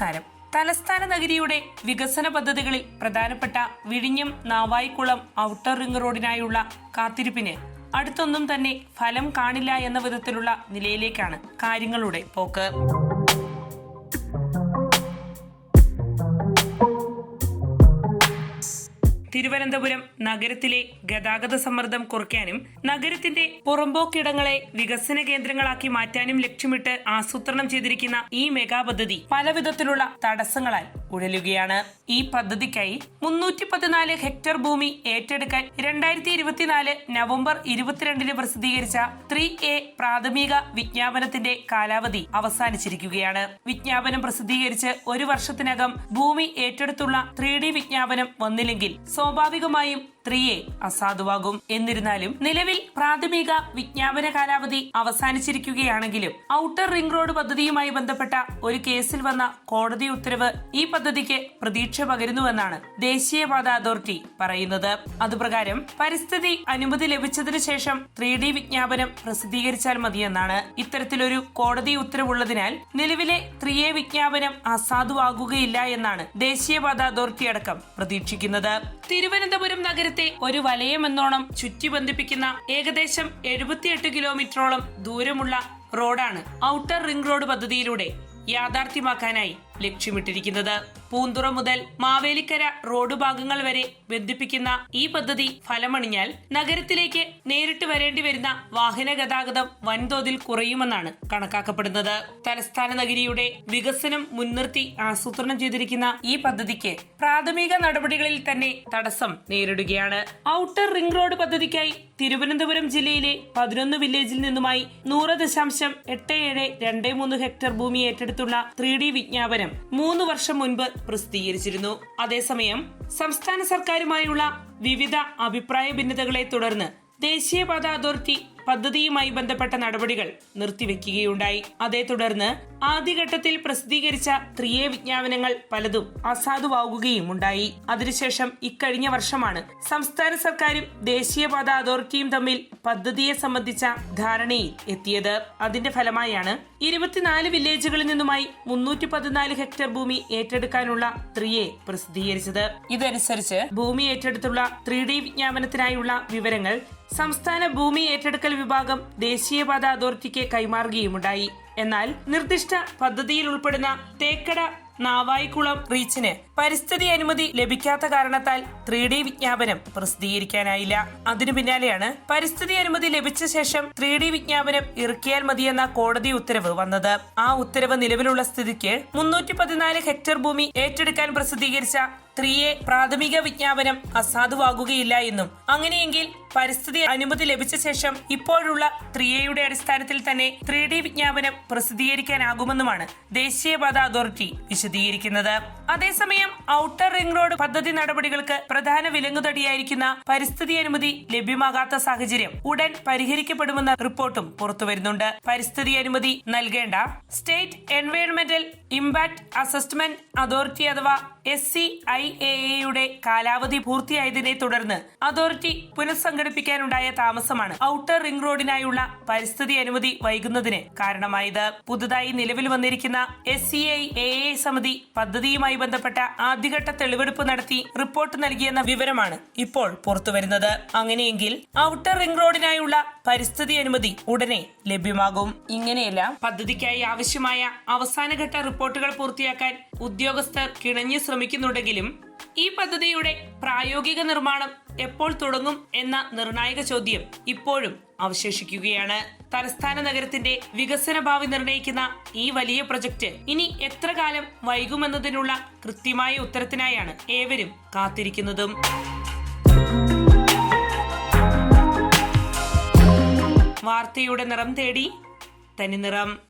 നമസ്കാരം തലസ്ഥാന നഗരിയുടെ വികസന പദ്ധതികളിൽ പ്രധാനപ്പെട്ട വിഴിഞ്ഞം നാവായിക്കുളം ഔട്ടർ റിംഗ് റോഡിനായുള്ള കാത്തിരിപ്പിന് അടുത്തൊന്നും തന്നെ ഫലം കാണില്ല എന്ന വിധത്തിലുള്ള നിലയിലേക്കാണ് കാര്യങ്ങളുടെ പോക്ക്. തിരുവനന്തപുരം നഗരത്തിലെ ഗതാഗത സമ്മർദ്ദം കുറയ്ക്കാനും നഗരത്തിന്റെ പുറമ്പോക്കിടങ്ങളെ വികസന കേന്ദ്രങ്ങളാക്കി മാറ്റാനും ലക്ഷ്യമിട്ട് ആസൂത്രണം ചെയ്തിരിക്കുന്ന ഈ മെഗാ പദ്ധതി പലവിധത്തിലുള്ള തടസ്സങ്ങളാൽ ഉഴലുകയാണ്. ഈ പദ്ധതിക്കായി മുന്നൂറ്റി പതിനാല് ഹെക്ടർ ഭൂമി ഏറ്റെടുക്കാൻ രണ്ടായിരത്തി ഇരുപത്തിനാല് നവംബർ ഇരുപത്തിരണ്ടിന് പ്രസിദ്ധീകരിച്ച ത്രീ എ പ്രാഥമിക വിജ്ഞാപനത്തിന്റെ കാലാവധി അവസാനിച്ചിരിക്കുകയാണ്. വിജ്ഞാപനം പ്രസിദ്ധീകരിച്ച് ഒരു വർഷത്തിനകം ഭൂമി ഏറ്റെടുത്തുള്ള ത്രീ ഡി വിജ്ഞാപനം വന്നില്ലെങ്കിൽ സ്വാഭാവികമായും ത്രീയെ അസാധുവാകും. എന്നിരുന്നാലും നിലവിൽ പ്രാഥമിക വിജ്ഞാപന കാലാവധി അവസാനിച്ചിരിക്കുകയാണെങ്കിലും ഔട്ടർ റിംഗ് റോഡ് പദ്ധതിയുമായി ബന്ധപ്പെട്ട ഒരു കേസിൽ വന്ന കോടതി ഉത്തരവ് ഈ പദ്ധതിക്ക് പ്രതീക്ഷ പകരുന്നുവെന്നാണ് ദേശീയപാത അതോറിറ്റി പറയുന്നത്. അതുപ്രകാരം പരിസ്ഥിതി അനുമതി ലഭിച്ചതിനു ശേഷം ത്രീ ഡി വിജ്ഞാപനം പ്രസിദ്ധീകരിച്ചാൽ മതിയെന്നാണ്. ഇത്തരത്തിലൊരു കോടതി ഉത്തരവുള്ളതിനാൽ നിലവിലെ ത്രീ എ വിജ്ഞാപനം അസാധുവാകുകയില്ല എന്നാണ് ദേശീയപാത അതോറിറ്റി അടക്കം പ്രതീക്ഷിക്കുന്നത്. തിരുവനന്തപുരം നഗരത്തെ ഒരു വലയമെന്നോണം ചുറ്റി ബന്ധിപ്പിക്കുന്ന ഏകദേശം എഴുപത്തിയെട്ട് കിലോമീറ്ററോളം ദൂരമുള്ള റോഡാണ് ഔട്ടർ റിംഗ് റോഡ് പദ്ധതിയിലൂടെ യാഥാർത്ഥ്യമാക്കാനായി ലക്ഷ്യമിട്ടിരിക്കുന്നത് പൂന്തുറ മുതൽ മാവേലിക്കര റോഡ് ഭാഗങ്ങൾ വരെ ബന്ധിപ്പിക്കുന്ന ഈ പദ്ധതി ഫലമണിഞ്ഞാൽ നഗരത്തിലേക്ക് നേരിട്ട് വരേണ്ടി വരുന്ന വാഹന ഗതാഗതം വൻതോതിൽ കുറയുമെന്നാണ് കണക്കാക്കപ്പെടുന്നത്. തലസ്ഥാന നഗരിയുടെ വികസനം മുൻനിർത്തി ആസൂത്രണം ചെയ്തിരിക്കുന്ന ഈ പദ്ധതിക്ക് പ്രാഥമിക നടപടികളിൽ തന്നെ തടസ്സം നേരിടുകയാണ്. ഔട്ടർ റിംഗ് റോഡ് പദ്ധതിക്കായി തിരുവനന്തപുരം ജില്ലയിലെ പതിനൊന്ന് വില്ലേജിൽ നിന്നുമായി നൂറ് ദശാംശം എട്ട് ഏഴ് രണ്ട് മൂന്ന് ഹെക്ടർ ഭൂമി ഏറ്റെടുത്തുള്ള ത്രീ ഡി വിജ്ഞാപനം മൂന്ന് വർഷം മുൻപ് പ്രസിദ്ധീകരിച്ചിരുന്നു. അതേസമയം സംസ്ഥാന സർക്കാരുമായുള്ള വിവിധ അഭിപ്രായ ഭിന്നതകളെ തുടർന്ന് ദേശീയപാത അതോറിറ്റി പദ്ധതിയുമായി ബന്ധപ്പെട്ട നടപടികൾ നിർത്തിവെക്കുകയുണ്ടായി. അതേ തുടർന്ന് ആദ്യഘട്ടത്തിൽ പ്രസിദ്ധീകരിച്ച ത്രിയേ വിജ്ഞാപനങ്ങൾ പലതും അസാധുവാകുകയും ഉണ്ടായി അതിനുശേഷം ഇക്കഴിഞ്ഞ വർഷമാണ് സംസ്ഥാന സർക്കാരും ദേശീയപാത അതോറിറ്റിയും തമ്മിൽ പദ്ധതിയെ സംബന്ധിച്ച ധാരണയിൽ എത്തിയത്. അതിന്റെ ഫലമായാണ് ഇരുപത്തിനാല് വില്ലേജുകളിൽ നിന്നുമായി മുന്നൂറ്റി പതിനാല് ഹെക്ടർ ഭൂമി ഏറ്റെടുക്കാനുള്ള ത്രിയെ പ്രസിദ്ധീകരിച്ചത്. ഇതനുസരിച്ച് ഭൂമി ഏറ്റെടുത്തുള്ള ത്രീ ഡി വിജ്ഞാപനത്തിനായുള്ള വിവരങ്ങൾ സംസ്ഥാന ഭൂമി ഏറ്റെടുക്കൽ വിഭാഗം ദേശീയപാത അതോറിറ്റിക്ക് കൈമാറുകയുമുണ്ടായി. എന്നാൽ നിർദ്ദിഷ്ട പദ്ധതിയിൽ ഉൾപ്പെടുന്ന തേക്കട നാവായിക്കുളം റീച്ചിന് പരിസ്ഥിതി അനുമതി ലഭിക്കാത്ത കാരണത്താൽ ത്രീ ഡി വിജ്ഞാപനം പ്രസിദ്ധീകരിക്കാനായില്ല. അതിനു പിന്നാലെയാണ് പരിസ്ഥിതി അനുമതി ലഭിച്ച ശേഷം ത്രീ ഡി വിജ്ഞാപനം ഇറക്കിയാൽ മതിയെന്ന കോടതി ഉത്തരവ് വന്നത്. ആ ഉത്തരവ് നിലവിലുള്ള സ്ഥിതിക്ക് മുന്നൂറ്റി പതിനാല് ഹെക്ടർ ഭൂമി ഏറ്റെടുക്കാൻ പ്രസിദ്ധീകരിച്ച ത്രീ എ പ്രാഥമിക വിജ്ഞാപനം അസാധുവാകുകയില്ല എന്നും അങ്ങനെയെങ്കിൽ പരിസ്ഥിതി അനുമതി ലഭിച്ച ശേഷം ഇപ്പോഴുള്ള ത്രീ എയുടെ അടിസ്ഥാനത്തിൽ തന്നെ ത്രീ ഡി വിജ്ഞാപനം പ്രസിദ്ധീകരിക്കാനാകുമെന്നുമാണ് ദേശീയപാത അതോറിറ്റി വിശദീകരിക്കുന്നത്. അതേസമയം ഔട്ടർ റിംഗ് റോഡ് പദ്ധതി നടപടികൾക്ക് പ്രധാന വിലങ്ങുതടിയായിരിക്കുന്ന പരിസ്ഥിതി അനുമതി ലഭ്യമാകാത്ത സാഹചര്യം ഉടൻ പരിഹരിക്കപ്പെടുമെന്ന റിപ്പോർട്ടും പുറത്തുവരുന്നുണ്ട്. പരിസ്ഥിതി അനുമതി നൽകേണ്ട സ്റ്റേറ്റ് എൻവയോൺമെന്റൽ ഇമ്പാക്ട് അസസ്മെന്റ് അതോറിറ്റി അഥവാ എസ് സി ഐ എയുടെ കാലാവധി പൂർത്തിയായതിനെ തുടർന്ന് അതോറിറ്റി പുനഃസംഘടിപ്പിക്കാനുണ്ടായ താമസമാണ് ഔട്ടർ റിംഗ് റോഡിനായുള്ള പരിസ്ഥിതി അനുമതി വൈകുന്നതിന് കാരണമായത്. പുതുതായി നിലവിൽ വന്നിരിക്കുന്ന S C I A A സമിതി പദ്ധതിയുമായി ബന്ധപ്പെട്ട ആദ്യഘട്ട തെളിവെടുപ്പ് നടത്തി റിപ്പോർട്ട് നൽകിയെന്ന വിവരമാണ് ഇപ്പോൾ പുറത്തുവരുന്നത്. അങ്ങനെയെങ്കിൽ ഔട്ടർ റിംഗ് റോഡിനായുള്ള പരിസ്ഥിതി അനുമതി ഉടനെ ലഭ്യമാകും. ഇങ്ങനെയല്ല പദ്ധതിക്കായി ആവശ്യമായ അവസാനഘട്ട റിപ്പോർട്ടുകൾ പൂർത്തിയാക്കാൻ ഉദ്യോഗസ്ഥർ കിണഞ്ഞു ശ്രമിക്കുന്നുണ്ടെങ്കിലും ഈ പദ്ധതിയുടെ പ്രായോഗിക നിർമ്മാണം എപ്പോൾ തുടങ്ങും എന്ന നിർണായക ചോദ്യം ഇപ്പോഴും അവശേഷിക്കുകയാണ്. തലസ്ഥാന നഗരത്തിന്റെ വികസന ഭാവി നിർണയിക്കുന്ന ഈ വലിയ പ്രൊജക്ട് ഇനി എത്ര കാലം വൈകുമെന്നതിനുള്ള കൃത്യമായ ഉത്തരത്തിനായാണ് ഏവരും കാത്തിരിക്കുന്നതും. വാർത്തയുടെ നിറം തേടി തനി നിറം.